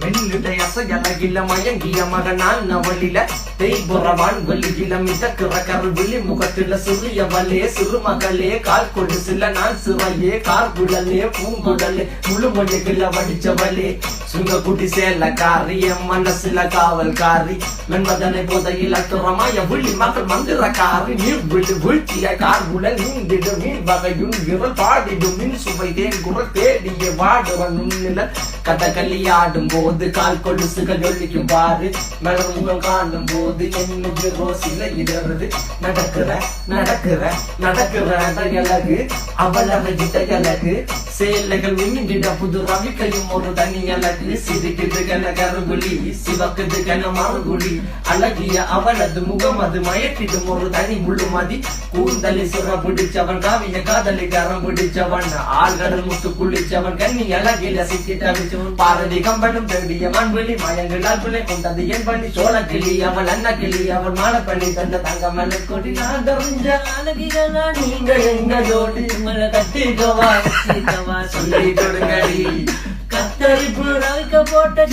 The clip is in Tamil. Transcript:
மெல்லிடை மயங்கிய மகனான் அவளில தேய்புறவான் வெளியில மிதக்கிற கருவிழி முகத்தில சிறியவளே சிறுமகளே கால் கொண்டு நான் சிறையே கார்குழலே பூங்குழலே முழுமொழிகள வடிச்சவளே. சுங்க குட்டி சேலக்காரி என் மனசுல காவல்காரி மென்பதனை போதையில் அத்துறமாய விழி மகள் மந்திரக்காரி நீர் விழி வீழ்த்திய கார்குழல் நீந்திடும் மீன் வகையும் விரல் பாடிடும் மின் சுவை தேன் குரல் தேடிய வாடுவன் நில கதகளி ஆடும் போது கால் கொலுசுகள் ஒழிக்கும் பாரு. மலர் முகம் காணும் போது என்னுக்கு ரோசில இடறது. நடக்கிற நடக்கிற நடக்கிற அழகு. அவள் அழகிட்ட அழகு. சேலைகள் மின்னிட புது ரவிக்கையும் ஒரு தனி அழகு. சிரிக்குது கன கருகுலி சிவக்குது கன மறுகுலி அழகிய அவளது முகம் அது மயக்கிடும் ஒரு தனி முழுமதி கூந்தலி சுர பிடிச்சவன் காவிய காதலி கரம் பிடிச்சவன் ஆழ்கடல் முத்து குளிச்சவன் கண்ணி அழகில சிக்கி தவிச்சவன் பாரதி கம்பனும் தேடிய மண்வெளி மயங்களால் பிள்ளை கொண்டது என் பண்ணி சோழ கிளி அவள் அண்ண கிளி அவள் மாலை பண்ணி தந்த தங்க மலை கொடி. நான் தெரிஞ்ச அழகிகளா நீங்கள் எங்க ஜோடி? மலை கட்டிக்கவா கட்டிக்கவா சொல்லி கொடுங்கடி கத்தரி ரவிக்க போட்ட